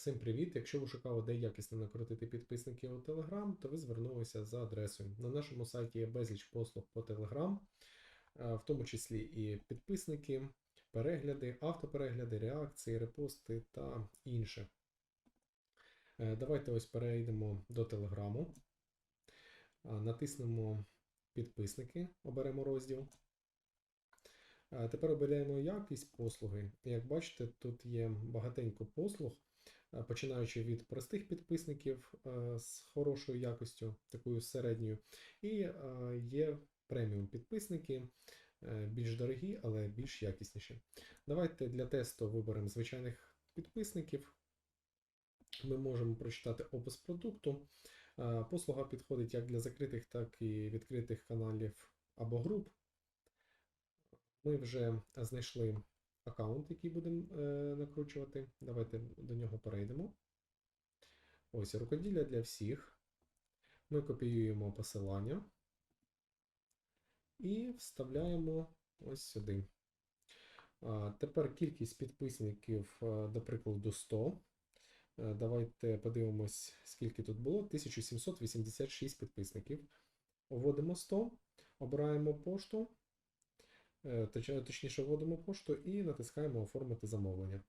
Всім привіт! Якщо ви шукали, де якісно накрутити підписників у Telegram, то ви звернулися за адресою. На нашому сайті є безліч послуг по Telegram, е, в тому числі і підписники, перегляди, автоперегляди, реакції, репости та інше. Е, Давайте ось перейдемо до Телеграму, Е, натиснемо підписники, оберемо розділ. Тепер обираємо якість послуги. Як бачите, тут є багатенько послуг, починаючи від простих підписників е, з хорошою якостю, такою середньою, і е, є преміум підписники, е, більш дорогі, але більш якісніші. Давайте для тесту виберемо звичайних підписників. Ми можемо прочитати опис продукту. Е, Послуга підходить як для закритих, так і відкритих каналів або груп. Ми вже знайшли аккаунт, який будемо е, накручувати. Давайте до нього перейдемо. Ось рукоділля для всіх. Ми копіюємо посилання і вставляємо ось сюди. Тепер кількість підписників, е, до прикладу, 100. Е, Давайте подивимось, скільки тут було. 1786 підписників. Вводимо 100, обираємо пошту. Е, точ- Точніше, вводимо пошту і натискаємо Оформити замовлення.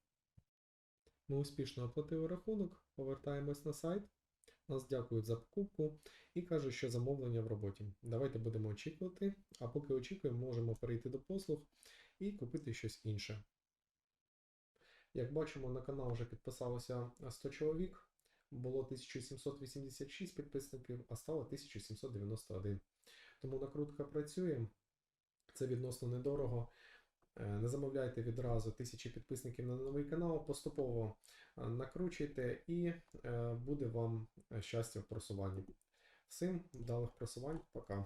Ми успішно оплатили рахунок, повертаємось на сайт. Нас дякують за покупку і кажуть, що замовлення в роботі. Давайте будемо очікувати. А поки очікуємо, можемо перейти до послуг і купити щось інше. Як бачимо, на канал вже підписалося 100 чоловік. Було 1786 підписників, а стало 1791. Тому накрутка працює. Це відносно недорого. Е, Не замовляйте відразу тисячі підписників на новий канал, поступово е, накручуйте і е, буде вам щастя в просуванні. Всім вдалих просувань, пока.